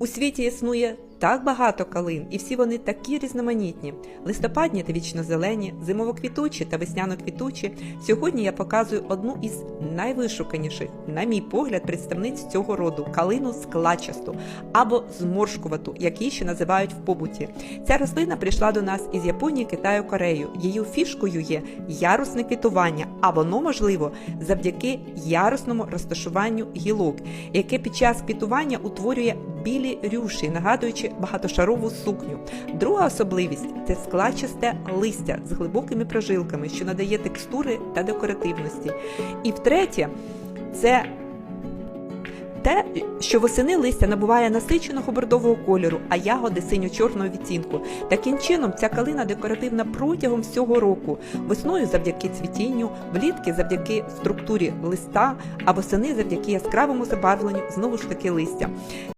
У світі існує так багато калин, і всі вони такі різноманітні: листопадні та вічно-зелені, зимово-квітучі та весняно-квітучі. Сьогодні я показую одну із найвишуканіших, на мій погляд, представниць цього роду калину склачасту або зморшкувату, як її ще називають в побуті. Ця рослина прийшла до нас із Японії, Китаю, Корею. Її фішкою є ярусне квітування, а воно можливо завдяки ярусному розташуванню гілок, яке під час квітування утворює білі рюші, нагадуючи багатошарову сукню. Друга особливість це складчасте листя з глибокими прожилками, що надає текстури та декоративності. І втретє, це те, що восени листя набуває насиченого бордового кольору, а ягоди синьо-чорного відтінку. Таким чином, ця калина декоративна протягом всього року. Весною завдяки цвітінню, влітки завдяки структурі листа, а восени завдяки яскравому забарвленню знову ж таки листя.